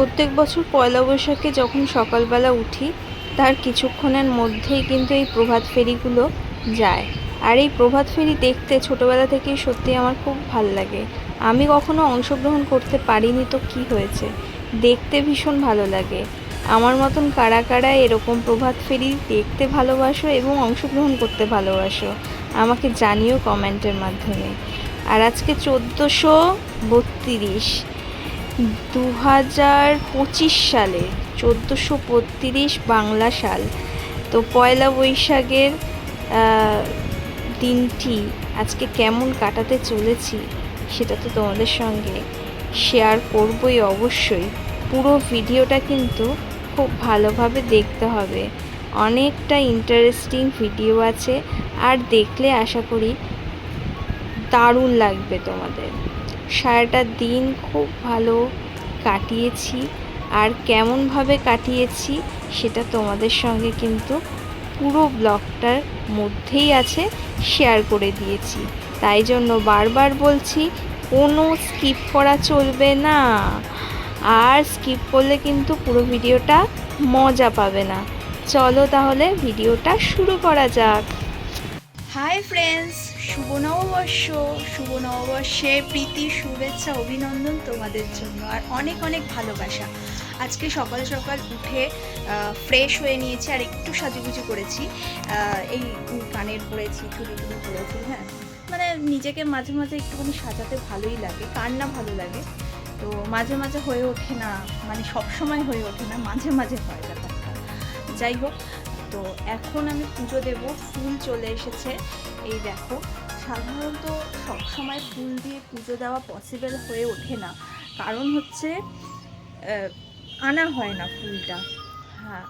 প্রত্যেক বছর পয়লা বৈশাখে যখন সকালবেলা উঠি, তার কিছুক্ষণের মধ্যেই কিন্তু এই প্রভাত ফেরিগুলো যায়। আর এই প্রভাত ফেরি দেখতে ছোটোবেলা থেকেই সত্যি আমার খুব ভালো লাগে। আমি কখনো অংশগ্রহণ করতে পারিনি তো কি হয়েছে? দেখতে ভীষণ ভালো লাগে। আমার মতন কারা কারা এরকম প্রভাত ফেরি দেখতে ভালোবাসো এবং অংশগ্রহণ করতে ভালোবাসো, আমাকে জানিও কমেন্টের মাধ্যমে। আর আজকে চোদ্দোশো বত্রিশ। দু হাজার পঁচিশ সালে, চোদ্দোশো বত্রিশ বাংলা সাল, তো পয়লা বৈশাখের দিনটি আজকে কেমন কাটাতে চলেছি সেটা তো তোমাদের সঙ্গে শেয়ার করবই অবশ্যই। পুরো ভিডিওটা কিন্তু খুব ভালোভাবে দেখতে হবে। অনেকটা ইন্টারেস্টিং ভিডিও আছে আর দেখলে আশা করি দারুণ লাগবে তোমাদের। সারাটা দিন খুব ভালো কাটিয়েছি আর কেমনভাবে কাটিয়েছি সেটা তোমাদের সঙ্গে কিন্তু পুরো ব্লগটার মধ্যেই আছে শেয়ার করে দিয়েছি। তাই জন্য বারবার বলছি, কোনো স্কিপ করা চলবে না। আর স্কিপ করলে কিন্তু পুরো ভিডিওটা মজা পাবে না। চলো তাহলে ভিডিওটা শুরু করা যাক। হাই ফ্রেন্ডস শুভ নববর্ষ, শুভ নববর্ষে প্রীতি, শুভেচ্ছা, অভিনন্দন তোমাদের জন্য আর অনেক অনেক ভালোবাসা। আজকে সকাল সকাল উঠে ফ্রেশ হয়ে নিয়েছি আর একটু সাজুগুজু করেছি। এই কানের পরেছি চুড়ি টুড়ি পরেছি হ্যাঁ। মানে নিজেকে মাঝে মাঝে একটুখানি সাজাতে ভালোই লাগে কার না ভালো লাগে। তো মাঝে মাঝে হয়ে ওঠে না মানে সব সময় হয়ে ওঠে না, মাঝে মাঝে হয় ব্যাপারটা। যাই হোক তো এখন আমি পুজো দেব, ফুল চলে এসেছে। এই দেখো, সাধারণত সবসময় ফুল দিয়ে পুজো দেওয়া পসিবল হয়ে ওঠে না। কারণ হচ্ছে আনা হয় না ফুলটা। হ্যাঁ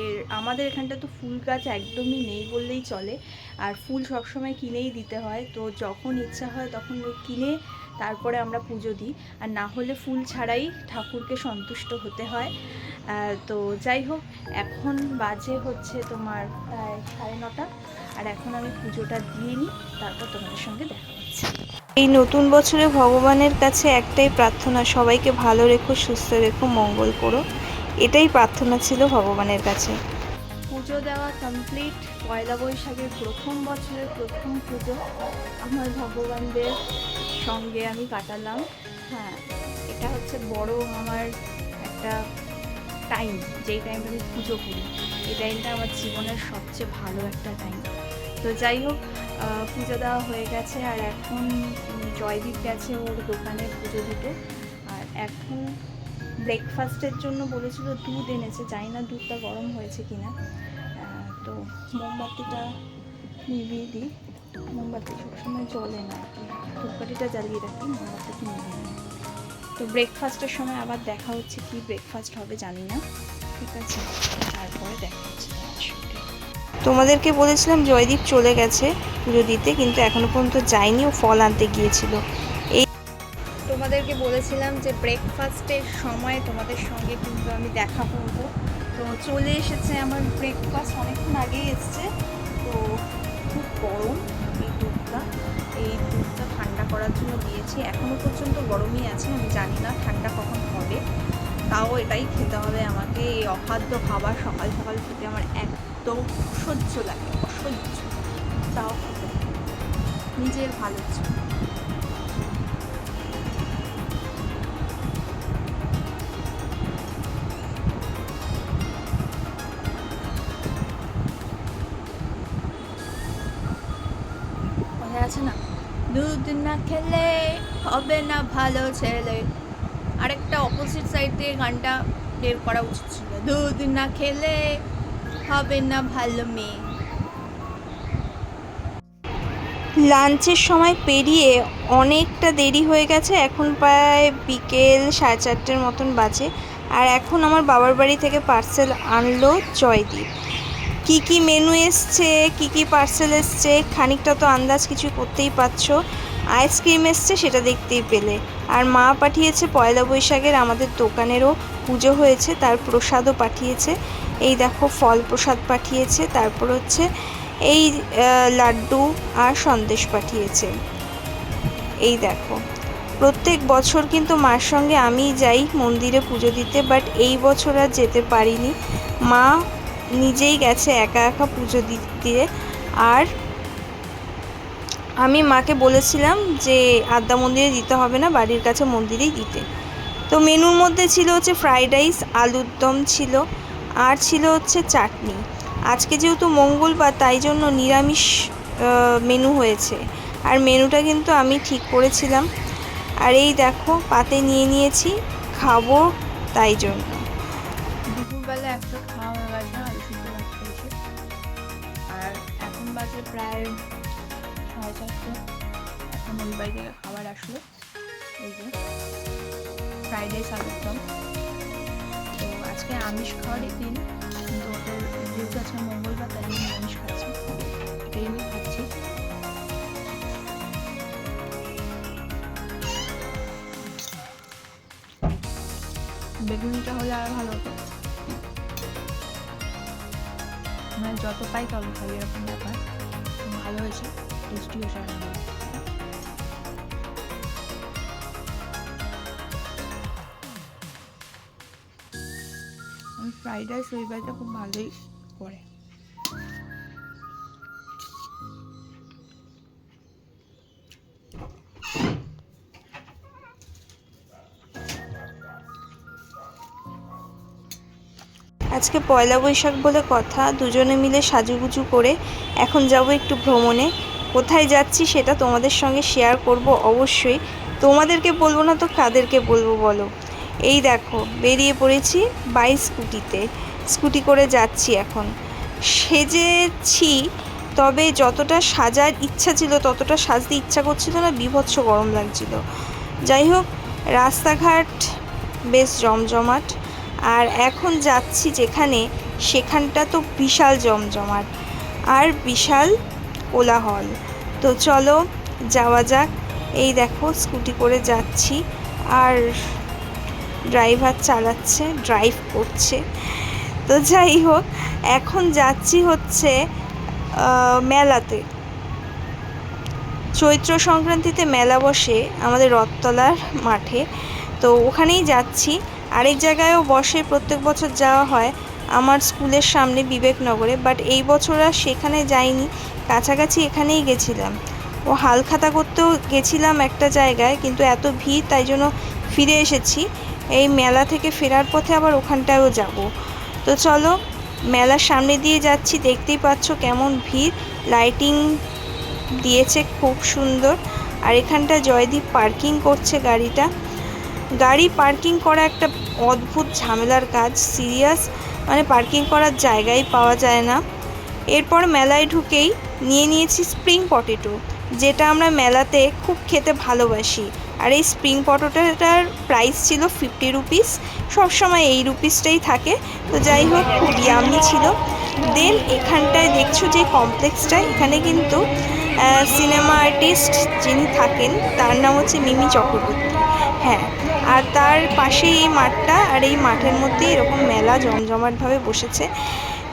এর, আমাদের এখানটা তো ফুল গাছ একদমই নেই বললেই চলে। আর ফুল সবসময় কিনেই দিতে হয়। তো যখন ইচ্ছা হয় তখন কিনে তারপরে আমরা পুজো দিই। আর না হলে ফুল ছাড়াই ঠাকুরকে সন্তুষ্ট হতে হয়। তো যাই হোক, এখন বাজে হচ্ছে তোমার প্রায় সাড়ে নটা। আর এখন আমি পুজোটা দিয়ে নিই, তারপর তোমাদের সঙ্গে দেখা হচ্ছে। এই নতুন বছরে ভগবানের কাছে একটাই প্রার্থনা, সবাইকে ভালো রেখো, সুস্থ রেখো, মঙ্গল করো। এটাই প্রার্থনা ছিল ভগবানের কাছে। পুজো দেওয়া কমপ্লিট পয়লা বৈশাখের প্রথম বছরের প্রথম পুজো। আমার ভগবানদের সঙ্গে আমি কাটালাম। হ্যাঁ এটা হচ্ছে বড় আমার একটা টাইম যেই টাইমটা আমি পুজো করি। এই টাইমটা আমার জীবনের সবচেয়ে ভালো একটা টাইম তো যাই হোক পুজো দেওয়া হয়ে গেছে আর এখন জয়দীপ গেছে ওর দোকানে পুজো দিতে। আর এখন ব্রেকফাস্টের জন্য বলেছিল দুধ এনেছে, জানি না দুধটা গরম হয়েছে কিনা। তো মোমবাতিটা নিভিয়ে দিই। মোমবাতি সবসময় জ্বলে না ধূপকাঠিটা জ্বালিয়ে রাখি মোমবাতিটা নিভিয়ে নিই। তো ব্রেকফাস্টের সময় আবার দেখা হচ্ছে কি ব্রেকফাস্ট হবে জানি না। ঠিক আছে, তারপরে দেখা হচ্ছে। তোমাদেরকে বলেছিলাম জয়দীপ চলে গেছে পুজো দিতে, কিন্তু এখনও পর্যন্ত যায়নি, ও ফল আনতে গিয়েছিল। এই তোমাদেরকে বলেছিলাম যে ব্রেকফাস্টের সময় তোমাদের সঙ্গে কিন্তু আমি দেখা করব। তো চলে এসেছে আমার ব্রেকফাস্ট অনেকক্ষণ আগেই এসছে। তো খুব গরম। দুধটা এই দুধটা ঠান্ডা করার জন্য দিয়েছি। এখনও পর্যন্ত গরমই আছে, আমি জানি না ঠান্ডা কখন হবে। তাও এটাই খেতে হবে আমাকে। এই অখাদ্য খাবার সকাল সকাল খেতে আমার একদম অসহ্য লাগে, অসহ্য। তাও খেতে নিজের ভালো জন্য। আছে না? দুধ না খেলে হবে না ভালো ছেলে। আরেকটা অপোজিট সাইড থেকে গানটা বের করা উচিত ছিল। দুধ না খেলে হবে না ভালো মেয়ে। লাঞ্চের সময় পেরিয়ে অনেকটা দেরি হয়ে গেছে। এখন প্রায় বিকেল সাড়ে চারটের মতন বাজে। আর এখন আমার বাবার বাড়ি থেকে পার্সেল আনলো জয়দীপ। কি কি মেনু এসছে, কি কি পার্সেল এসছে, খানিকটা তো আন্দাজ কিছু করতেই পারছ। আইসক্রিম এসছে, সেটা দেখতেই পেলে। আর মা পাঠিয়েছে পয়লা বৈশাখের আমাদের দোকানেরও পুজো হয়েছে, তার প্রসাদও পাঠিয়েছে। এই দেখো, ফল প্রসাদ পাঠিয়েছে, তারপর হচ্ছে এই লাড্ডু আর সন্দেশ পাঠিয়েছে। এই দেখো, প্রত্যেক বছর কিন্তু মার সঙ্গে আমি যাই মন্দিরে পুজো দিতে বাট এই বছর আর যেতে পারিনি। মা নিজেই গেছে একা একা পুজো দিতে আর আমি মাকে বলেছিলাম যে আদ্যা মন্দিরে দিতে হবে না, বাড়ির কাছে মন্দিরেই দিতে। তো মেনুর মধ্যে ছিল হচ্ছে ফ্রাইড রাইস, আলুর দম ছিল, আর ছিল হচ্ছে চাটনি। আজকে যেহেতু মঙ্গলবার, তাই জন্য নিরামিষ মেনু হয়েছে। আর মেনুটা কিন্তু আমি ঠিক করেছিলাম। আর এই দেখো, পাতে নিয়ে নিয়েছি, খাব তাই জন্য। দুপুরবেলা একটা খাওয়া বাজে প্রায় সাড়ে চারটে। এখন বাড়ি থেকে খাবার আসলো। এই যে ফ্রাইড রাইস তো আজকে আমিষ খাওয়ারই দিন, কিন্তু ওদের যেহেতু আজকে মঙ্গলবার, তাই জন্য আমিষ খাচ্ছি। আমি খাচ্ছি। বেগুনিটা হলে আর ভালো হতো। মানে যত পাই তত খাই, এরকম ব্যাপার। ভালো হয়েছে টেস্টি হয়েছে রান্না ফ্রাইড রাইস রবিবারটা খুব ভালোই করে। আজকে পয়লা বৈশাখ বলে কথা, দুজনে মিলে সাজুগুজু করে এখন যাব একটু ভ্রমণে। কোথায় যাচ্ছি সেটা তোমাদের সঙ্গে শেয়ার করব অবশ্যই। তোমাদেরকে বলব না তো কাদেরকে বলব বলো? এই দেখো, বেরিয়ে পড়েছি বাই স্কুটিতে। স্কুটি করে যাচ্ছি এখন। সেজেছি, তবে যতটা সাজার ইচ্ছা ছিল, ততটা সাজতে ইচ্ছা করছিল না, বিভৎস গরম লাগছিল। যাই হোক, রাস্তাঘাট বেশ জমজমাট। আর এখন যাচ্ছি যেখানে, সেখানটা তো বিশাল জমজমাট। আর বিশাল কোলাহল। তো চলো, যাওয়া যাক। এই দেখো, স্কুটি করে যাচ্ছি। আর ড্রাইভার চালাচ্ছে, ড্রাইভ করছে। তো যাই হোক, এখন যাচ্ছি হচ্ছে মেলাতে। চৈত্র সংক্রান্তিতে মেলা বসে আমাদের রথতলার মাঠে। তো ওখানেই যাচ্ছি। আরেক জায়গায়ও বসে প্রত্যেক বছর যাওয়া হয়। আমার স্কুলের সামনে বিবেকনগরে বাট এই বছর আর সেখানে যাইনি। কাছাকাছি এখানেই গেছিলাম। ও হালখাতা করতেও গেছিলাম একটা জায়গায়, কিন্তু এত ভিড়, তাই জন্য ফিরে এসেছি। এই মেলা থেকে ফেরার পথে আবার ওখানটায়ও যাব। তো চলো, মেলার সামনে দিয়ে যাচ্ছি, দেখতেই পাচ্ছ কেমন ভিড়। লাইটিং দিয়েছে খুব সুন্দর। আর এখানটা জয়দীপ পার্কিং করছে গাড়িটা। গাড়ি পার্কিং করা একটা অদ্ভুত ঝামেলার কাজ, সিরিয়াস। মানে পার্কিং করার জায়গাই পাওয়া যায় না। এরপর মেলায় ঢুকেই নিয়ে নিয়েছি স্প্রিং পটেটো, যেটা আমরা মেলাতে খুব খেতে ভালোবাসি। আর এই স্প্রিং পটেটোটার প্রাইস ছিল ফিফটি রুপিস। সবসময় এই রুপিসটাই থাকে। তো যাই হোক, খুব ইয়ামি ছিল। দেন এখানটায় দেখছ যে কমপ্লেক্সটা এখানে কিন্তু সিনেমা আর্টিস্ট যিনি থাকেন, তার নাম হচ্ছে মিমি চক্রবর্তী। হ্যাঁ আর তার পাশেই এই মাঠটা আর এই মাঠের মধ্যে এরকম মেলা জমজমাটভাবে বসেছে।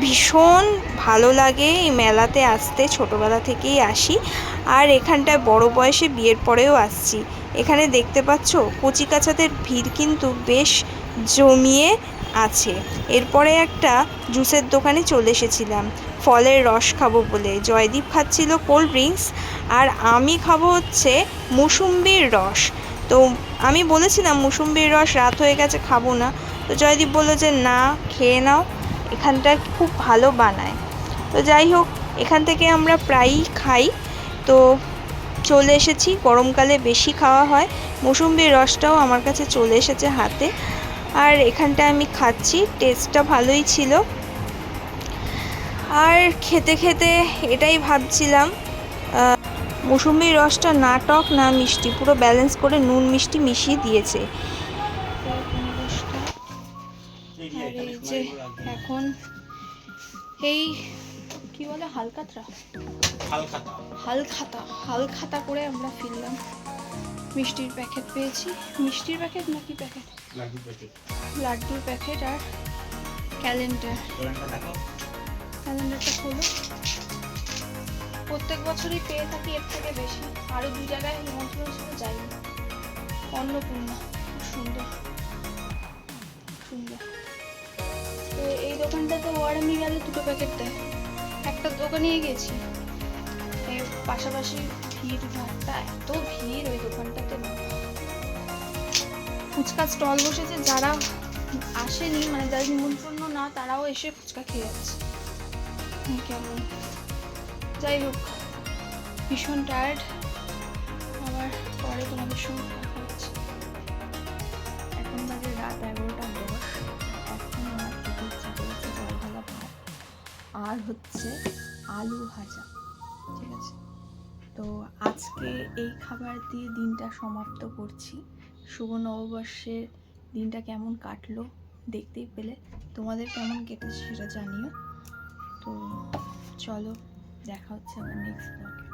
ভীষণ ভালো লাগে এই মেলাতে আসতে, ছোটোবেলা থেকেই আসি। আর এখানটায় বড় বয়সে বিয়ের পরেও আসছি। এখানে দেখতে পাচ্ছ, কচিকাচাদের ভিড় কিন্তু বেশ জমিয়ে আছে। এরপরে একটা জুসের দোকানে চলে এসেছিলাম। ফলের রস খাব বলে। জয়দীপ খাচ্ছিল কোল্ড ড্রিঙ্কস। আর আমি খাব হচ্ছে মুসুম্বির রস। তো আমি বলেছিলাম মুসুম্বির রস রাত হয়ে গেছে, খাব না। তো জয়দীপ বলল যে, না, খেয়ে নাও, এখানটা খুব ভালো বানায়। তো যাই হোক, এখান থেকে আমরা প্রায়ই খাই। তো চলে এসেছি, গরমকালে বেশি খাওয়া হয়। মৌসুম্বির রসটাও আমার কাছে চলে এসেছে হাতে। আর এখানটা আমি খাচ্ছি, টেস্টটা ভালোই ছিল। আর খেতে খেতে এটাই ভাবছিলাম আহ, মৌসুম্বির রসটা না টক না মিষ্টি পুরো ব্যালেন্স করে নুন মিষ্টি মিশিয়ে দিয়েছে। এখন এই কি বলে হালকাতরা হালখাতা। হালখাতা করে আমরা ফিরলাম মিষ্টির প্যাকেট পেয়েছি। মিষ্টির প্যাকেট নাকি প্যাকেট? লাড্ডুর প্যাকেট। আর ক্যালেন্ডার। ক্যালেন্ডার ক্যালেন্ডারটা খোলো। প্রত্যেক বছরই পেয়ে থাকি এর থেকে বেশি। আরও দু জায়গায় নিমন্ত্রণ ছিল যাইনি অন্নপূর্ণা, খুব সুন্দর। সুন্দর। তো এই দোকানটাতে ওয়ারামি গেলে দুটো প্যাকেট দেয়। একটা দোকানেই গেছি। পাশাপাশি ভিড় ভাড়টা এত ভিড় ওই দোকানটাতে। ফুচকা স্টল বসেছে, যারা আসেনি মানে যাদের নিমন্ত্রণ না, তারাও এসে ফুচকা খেয়ে যাচ্ছে। কেমন? যাই হোক, ভীষণ টায়ার্ড আবার পরে তোমাদের সঙ্গে এখন বাজে রাত এগারোটা দশ। এখন আমার খেতে করেছে ভাত। আর হচ্ছে আলু ভাজা, ঠিক আছে? তো আজকে এই খাবার দিয়ে দিনটা সমাপ্ত করছি। শুভ নববর্ষের দিনটা কেমন কাটলো দেখতেই পেলে। তোমাদের কেমন কেটেছে সেটা জানিও। তো চলো দেখা হচ্ছে আবার নেক্সট ব্লগে